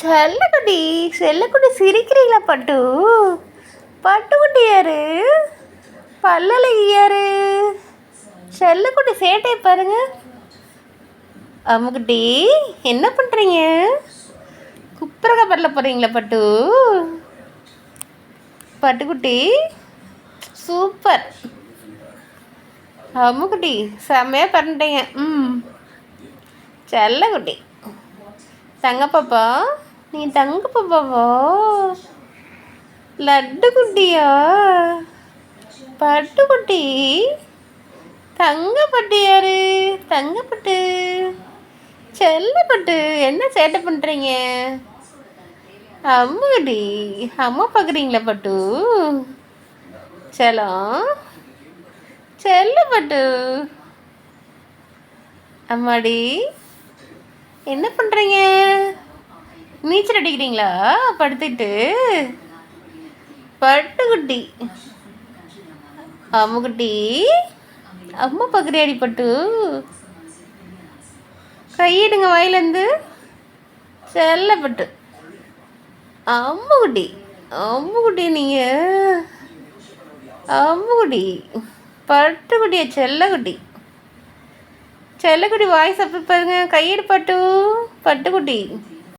செல்லக்குட்டி செல்லக்குட்டி சிரிக்கிறீங்களா பட்டு? பட்டுக்குட்டி யாரு? பல்லல யாரு? செல்லக்குட்டி சேட்டை பாருங்க. அம்முக்குட்டி என்ன பண்ணுறீங்க குப்பரக பரல போகிறீங்களா பட்டு? பட்டுக்குட்டி சூப்பர். அம்முக்குட்டி செம்மையாக பண்ணிட்டீங்க ம். செல்லக்குட்டி தங்க பாப்பா. நீ தங்க பாப்பாவோ லட்டு குட்டியா? பட்டுக்குட்டி தங்கப்பட்டு யாரு? தங்கப்பட்டு செல்லப்பட்டு என்ன சேட்டை பண்ணுறீங்க அம்மாடி அம்மா பார்க்குறீங்களா பட்டு? செலம் செல்லப்பட்டு அம்மாடி என்ன பண்ணுறீங்க நீச்சல் அடிக்கிறீங்களா? படுத்துட்டு பட்டுக்குட்டி அம்முக்குட்டி அம்மா பார்க்குறியாடி பட்டு. கையிடுங்க வாயிலேருந்து செல்லப்பட்டு அம்முக்குட்டி அம்முக்குட்டி நீங்கள் அம்முக்குட்டி பட்டுக்குட்டியா செல்லக்குட்டி செல்லக்குட்டி வாய்ஸ் அப்படி பாருங்க கையெடு பட்டு. பட்டுக்குட்டி